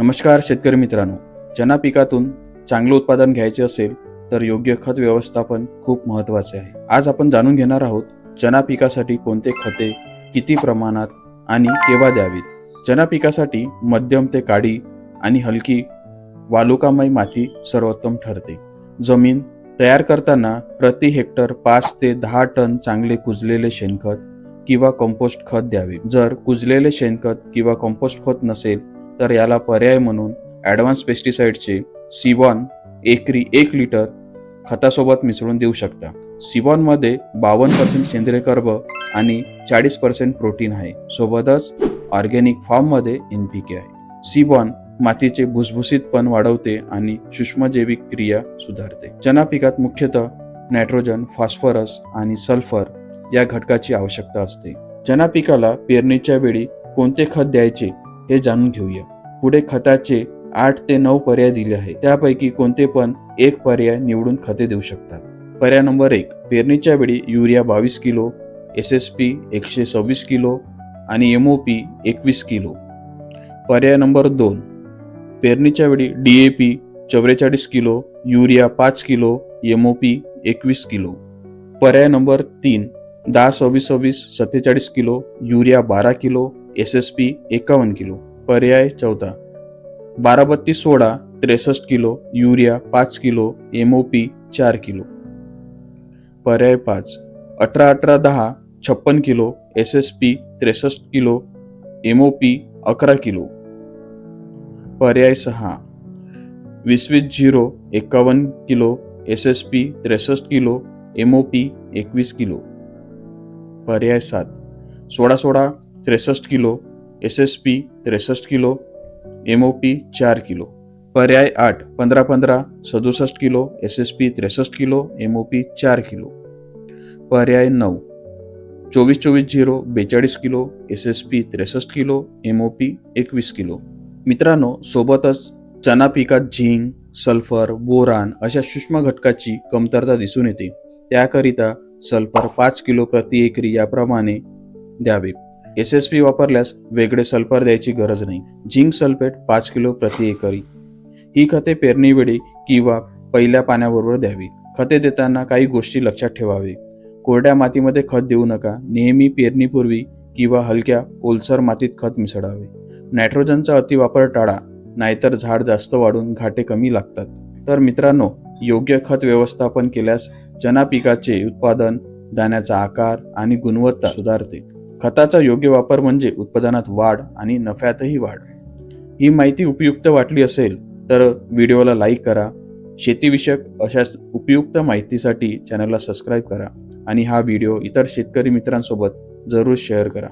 नमस्कार शेतकरी मित्रांनो. चना पिकातून चांगलं उत्पादन घ्यायचे असेल तर योग्य खत व्यवस्थापन खूप महत्त्वाचे आहे. आज आपण जाणून घेणार आहोत चना पिकासाठी कोणते खते किती प्रमाणात आणि केव्हा द्यावीत? चना पिकासाठी मध्यम ते काळी आणि हलकी वालुकामय माती सर्वोत्तम ठरते. जमीन तयार करताना प्रति हेक्टर पाच ते दहा टन चांगले कुजलेले शेणखत किंवा कंपोस्ट खत द्यावे. जर कुजलेले शेणखत किंवा कंपोस्ट खत नसेल तर याला पर्याय म्हणून ॲडव्हान्स पेस्टिसाइडचे सिबॉन एकरी एक लिटर खतासोबत मिसळून देऊ शकता. सिबॉनमध्ये बावन्न पर्सेंट सेंद्रिय कर्ब आणि चाळीस पर्सेंट प्रोटीन आहे. सोबतच ऑर्गॅनिक फॉर्ममध्ये एन पी के आहे. सिबॉन मातीचे भुसभुसीतपण वाढवते आणि सूक्ष्मजैविक क्रिया सुधारते. चना पिकात मुख्यतः नायट्रोजन फॉस्फरस आणि सल्फर या घटकाची आवश्यकता असते. चना पिकाला पेरणीच्या वेळी कोणते खत द्यायचे? हे जाणून घेऊया. पुढे खताचे आठ ते नऊ पर्याय दिले आहेत. त्यापैकी कोणते पण एक पर्याय निवडून खते देऊ शकतात. पर्याय नंबर एक पेरणीच्या वेळी युरिया बावीस किलो एस एस पी एकशे सव्वीस किलो आणि एम ओ पी एकवीस किलो. पर्याय नंबर दोन पेरणीच्या वेळी डी ए पी चौवेचाळीस किलो युरिया पाच किलो एम ओ पी एकवीस किलो. पर्याय नंबर तीन दहा सव्वीस सव्वीस सत्तेचाळीस किलो युरिया बारा किलो एस एस पी एकावन्न किलो पर्याय चौदा. बारा बत्तीस सोळा त्रेसष्ट किलो युरिया पाच किलो एम ओ पी चार किलो. पर्याय पाच. अठरा अठरा दहा छप्पन किलो एस एस पी त्रेसष्ट किलो एम ओ पी अकरा किलो. पर्याय सहा. वीस वीस झिरो एकावन्न किलो एस एस पी त्रेसष्ट किलो एम ओ पी एकवीस किलो. पर्याय सात. सोळा सोळा त्रेसष्ट किलो एस एस पी त्रेसष्ट किलो एम ओ पी चार किलो. पर्याय आठ पंधरा पंधरा सदुसष्ट किलो एस एस पी त्रेसष्ट किलो एम ओ पी चार किलो. पर्याय नऊ चोवीस चोवीस झिरो बेचाळीस किलो एस एस पी त्रेसष्ट किलो एम ओ पी एकवीस किलो. मित्रांनो सोबतच चना पिकात झिंक सल्फर बोरान अशा सूक्ष्म घटकाची कमतरता दिसून येते. त्याकरिता सल्फर पाच किलो प्रति एकरी याप्रमाणे द्यावे. एस एस पी वापरल्यास वेगळे सल्फर द्यायची गरज नाही. झिंक सल्फेट पाच किलो प्रति एकरी. ही खते पेरणीवेळी किंवा पहिल्या पाण्याबरोबर द्यावी. खते देताना काही गोष्टी लक्षात ठेवावे. कोरड्या मातीमध्ये खत देऊ नका. नेहमी पेरणीपूर्वी किंवा हलक्या ओलसर मातीत खत मिसळावे. नायट्रोजनचा अतिवापर टाळा नाहीतर झाड जास्त वाढून घाटे कमी लागतात. तर मित्रांनो योग्य खत व्यवस्थापन केल्यास चना पिकाचे उत्पादन दाण्याचा आकार आणि गुणवत्ता सुधारते. खताचा योग्य वापर म्हणजे उत्पादनात वाढ आणि नफ्यातही वाढ. ही माहिती उपयुक्त वाटली असेल तर व्हिडिओला लाईक करा. शेतीविषयक अशाच उपयुक्त माहितीसाठी चॅनलला सबस्क्राईब करा आणि हा व्हिडिओ इतर शेतकरी मित्रांसोबत जरूर शेअर करा.